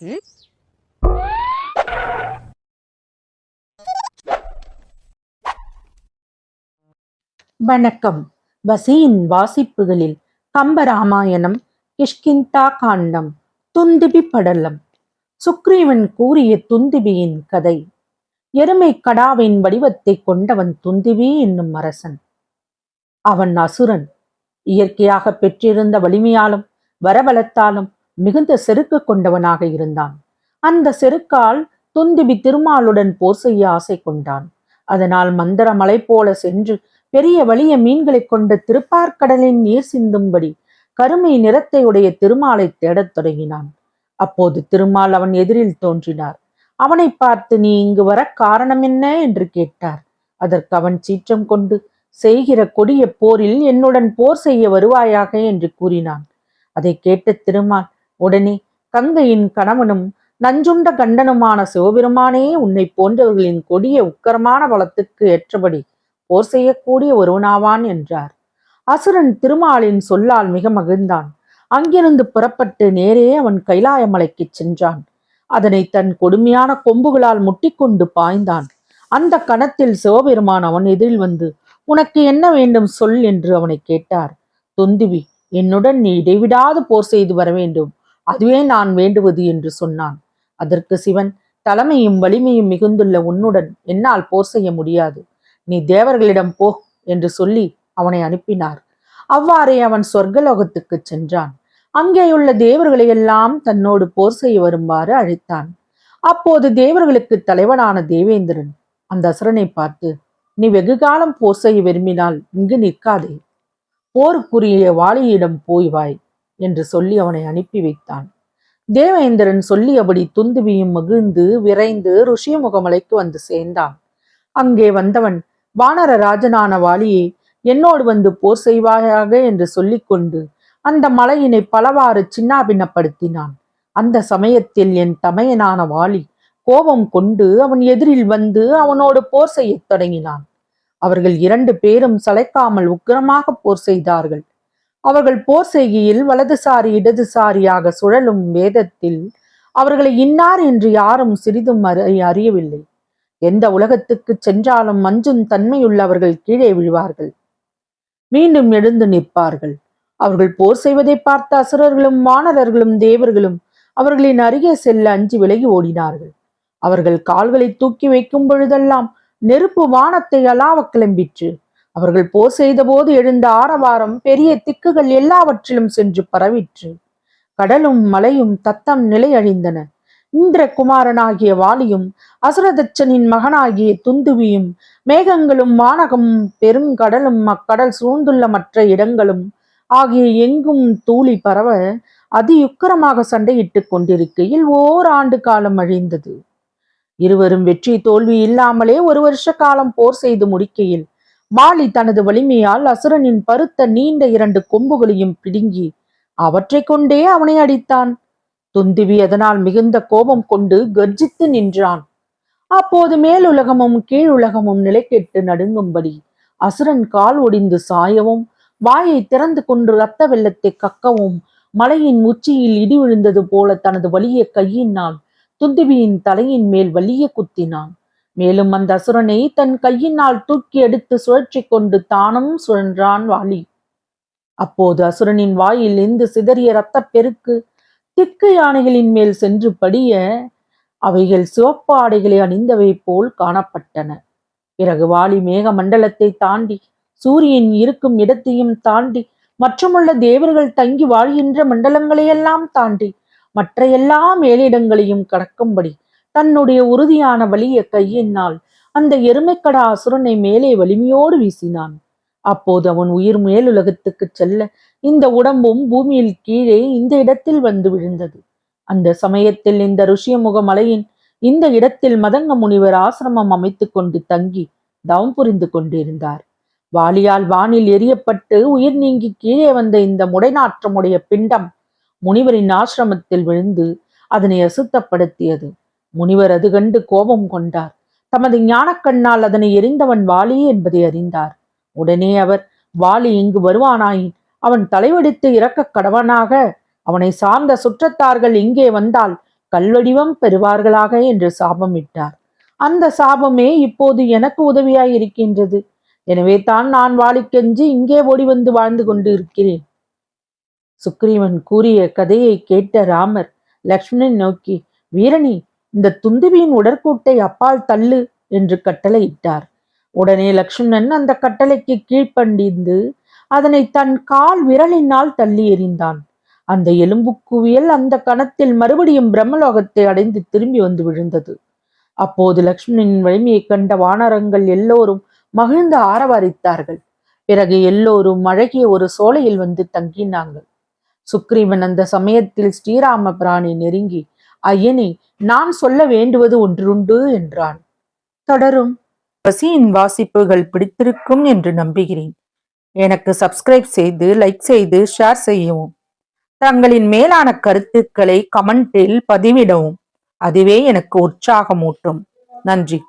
ம்? வணக்கம். வசியின் வாசிப்புகளில் கம்பராமாயணம் கிஷ்கிந்தா காண்டம் துந்துபி படலம். சுக்ரீவன் கூறிய துந்துபியின் கதை. எருமை கடாவின் வடிவத்தை கொண்டவன் துந்துபி என்னும் அரசன். அவன் அசுரன். இயற்கையாக பெற்றிருந்த வலிமையாலும் வரவலத்தாலும் மிகுந்த செருக்கு கொண்டவனாக இருந்தான். அந்த செருக்கால் துந்துபி திருமாலுடன் போர் செய்ய ஆசை கொண்டான். அதனால் மந்திர மலை போல சென்று பெரிய வலிய மீன்களைக் கொண்ட திருப்பார்க்கடலின் நீர் சிந்தும்படி கருமை நிறத்தை உடைய திருமாலை தேடத் தொடங்கினான். அப்போது திருமால் அவன் எதிரில் தோன்றினார். அவனை பார்த்து நீ இங்கு வர காரணம் என்ன என்று கேட்டார். அதற்கு அவன் சீற்றம் கொண்டு செய்கிற கொடிய போரில் என்னுடன் போர் செய்ய வருவாயாக என்று கூறினான். அதை கேட்ட திருமால் உடனே கங்கையின் கணவனும் நஞ்சுண்ட கண்டனுமான சிவபெருமானே உன்னை போன்றவர்களின் கொடிய உக்கரமான பலத்துக்கு ஏற்றபடி போர் செய்யக்கூடிய ஒருவனாவான் என்றார். அசுரன் திருமாலின் சொல்லால் மிக மகிழ்ந்தான். அங்கிருந்து புறப்பட்டு நேரே அவன் கைலாய மலைக்கு சென்றான். அதனை தன் கொடுமையான கொம்புகளால் முட்டிக்கொண்டு பாய்ந்தான். அந்த கணத்தில் சிவபெருமான் அவன் எதிரில் வந்து உனக்கு என்ன வேண்டும் சொல் என்று அவனை கேட்டார். தொந்துவி என்னுடன் நீ இடைவிடாது போர் செய்து வர வேண்டும். அதுவே நான் வேண்டுவது என்று சொன்னான். அதற்கு சிவன் தலைமையும் வலிமையும் மிகுந்துள்ள உன்னுடன் என்னால் போர் செய்ய முடியாது. நீ தேவர்களிடம் போ என்று சொல்லி அவனை அனுப்பினார். அவ்வாறே அவன் சொர்க்கலோகத்துக்கு சென்றான். அங்கேயுள்ள தேவர்களை எல்லாம் தன்னோடு போர் செய்ய வருமாறு அழைத்தான். அப்போது தேவர்களுக்கு தலைவனான தேவேந்திரன் அந்த அசுரனை பார்த்து நீ வெகு காலம் போர் செய்ய விரும்பினால் இங்கு நிற்காதே. போருக்குரிய வாளியிடம் போய் வாய். என்று சொல்லி அவனை அனுப்பி வைத்தான். தேவேந்திரன் சொல்லியபடி துந்துவியும் மகிழ்ந்து விரைந்து ருஷிமுகமலைக்கு வந்து சேர்ந்தான். அங்கே வந்தவன் வானர ராஜனான வாலியை என்னோடு வந்து போர் செய்வாயாக? என்று சொல்லிக்கொண்டு அந்த மலையினை பலவாறு சின்னாபின்னப்படுத்தினான். அந்த சமயத்தில் என் தமையனான வாலி கோபம் கொண்டு அவன் எதிரில் வந்து அவனோடு போர் செய்யத் தொடங்கினான். அவர்கள் இரண்டு பேரும் சளைக்காமல் உக்கிரமாக போர் செய்தார்கள். அவர்கள் போர் செய்கையில் வலதுசாரி இடதுசாரியாக சுழலும் வேதத்தில் அவர்களை இன்னார் என்று யாரும் சிறிதும் அறி- அறியவில்லை. எந்த உலகத்துக்கு சென்றாலும் மஞ்சும் தன்மையுள்ளவர்கள் கீழே விழுவார்கள். மீண்டும் எழுந்து நிற்பார்கள். அவர்கள் போர் செய்வதை பார்த்த அசுரர்களும் வானரர்களும் தேவர்களும் அவர்களின் அருகே செல்ல அஞ்சு விலகி ஓடினார்கள். அவர்கள் கால்களை தூக்கி வைக்கும் பொழுதெல்லாம் நெருப்பு வானத்தை அலாவ கிளம்பிற்று அவர்கள் போர் செய்தபோது எழுந்த ஆரவாரம் பெரிய திக்குகள் எல்லாவற்றிலும் சென்று பரவிற்று. கடலும் மலையும் தத்தம் நிலை அழிந்தன இந்திரகுமாரனாகிய வாலியும் அசுரதச்சனின் மகனாகிய துந்துவியும் மேகங்களும் வானகமும் பெருங்கடலும் அக்கடல் சூழ்ந்துள்ள மற்ற இடங்களும் ஆகிய எங்கும் தூளி பரவ அதியுக்கரமாக சண்டையிட்டுக் கொண்டிருக்கையில் ஓராண்டு காலம் அழிந்தது. இருவரும் வெற்றி தோல்வி இல்லாமலே ஒரு வருஷ காலம் போர் செய்து முடிக்கையில் மாலி தனது வலிமையால் அசுரனின் பருத்த நீண்ட இரண்டு கொம்புகளையும் பிடுங்கி அவற்றைக் கொண்டே அவனை அடித்தான். துந்துவி அதனால் மிகுந்த கோபம் கொண்டு கர்ஜித்து நின்றான். அப்போது மேலுலகமும் கீழுலகமும் நிலைக்கெட்டு நடுங்கும்படி அசுரன் கால் ஒடிந்து சாயவும் வாயை திறந்து கொண்டு இரத்த வெள்ளத்தை கக்கவும் மலையின் உச்சியில் இடி விழுந்தது போல தனது வலிய கையினால் துந்துவியின் தலையின் மேல் வலிய குத்தினான். மேலும் அந்த அசுரனை தன் கையினால் தூக்கி எடுத்து சுழற்றி கொண்டு தானும் சுழன்றான் வாலி. அப்போது அசுரனின் வாயில் இருந்து சிதறிய இரத்தப் பெருக்கு திக்கு யானைகளின் மேல் சென்று படிய அவைகள் சிவப்பு ஆடைகளை அணிந்தவை போல் காணப்பட்டன. பிறகு வாலி மேக மண்டலத்தை தாண்டி சூரியன் இருக்கும் இடத்தையும் தாண்டி மற்றுமுள்ள தேவர்கள் தங்கி வாழ்கின்ற மண்டலங்களையெல்லாம் தாண்டி மற்ற எல்லா மேலிடங்களையும் கடக்கும்படி தன்னுடைய உறுதியான வலிய கையினால் அந்த எருமைக்கடா அசுரனை மேலே வலிமையோடு வீசினான். அப்போது அவன் உயிர் மேலுலகத்துக்கு செல்ல இந்த உடம்பும் பூமியில் கீழே இந்த இடத்தில் வந்து விழுந்தது. அந்த சமயத்தில் இந்த ருஷியமுக மலையின் இந்த இடத்தில் மதங்க முனிவர் ஆசிரமம் அமைத்துக் கொண்டு தங்கி தவம் புரிந்து கொண்டிருந்தார். வாளியால் வானில் எரியப்பட்டு உயிர் நீங்கி கீழே வந்த இந்த முடைநாற்றமுடைய பிண்டம் முனிவரின் ஆசிரமத்தில் விழுந்து அதனை அசுத்தப்படுத்தியது. முனிவர் அது கண்டு கோபம் கொண்டார். தமது ஞானக்கண்ணால் அதனை எரிந்தவன் வாலி என்பதை அறிந்தார். உடனே அவர் வாலி இங்கு வருவானாயின் அவன் தலைவடித்து இறக்க கடவனாக அவனை சார்ந்த சுற்றத்தார்கள் இங்கே வந்தால் கல்வடிவம் பெறுவார்களாக என்று சாபமிட்டார் அந்த சாபமே இப்போது எனக்கு உதவியாய் இருக்கின்றது எனவே தான் நான் வாழிக்கென்று இங்கே ஓடி வந்து வாழ்ந்து கொண்டு இருக்கிறேன். சுக்ரீவன் கூறிய கதையை கேட்ட ராமர் லக்ஷ்மணன் நோக்கி வீரனி இந்த துந்துவியின் உடற்கூட்டை அப்பால் தள்ளு என்று கட்டளையிட்டார். உடனே லக்ஷ்மணன் அந்த கட்டளைக்கு கீழ்ப்பண்டிந்து அதனை தன் கால் விரலினால் தள்ளி எறிந்தான். அந்த எலும்புக்குவியல் அந்த கணத்தில் மறுபடியும் பிரம்மலோகத்தை அடைந்து திரும்பி வந்து விழுந்தது. அப்போது லக்ஷ்மணனின் வலிமையைக் கண்ட வானரங்கள் எல்லோரும் மகிழ்ந்து ஆரவாரித்தார்கள். பிறகு எல்லோரும் அழகிய ஒரு சோலையில் வந்து தங்கினாங்கள் சுக்ரீவன் அந்த சமயத்தில் ஸ்ரீராம பிராணி நெருங்கி ஐயனே நான் சொல்ல வேண்டுவது ஒன்றுண்டு என்றான். தொடரும். பசியின் வாசிப்புகள் பிடித்திருக்கும் என்று நம்புகிறேன். எனக்கு சப்ஸ்கிரைப் செய்து லைக் செய்து ஷேர் செய்யவும். தங்களின் மேலான கருத்துக்களை கமெண்டில் பதிவிடவும். அதுவே எனக்கு உற்சாகமூட்டும். நன்றி.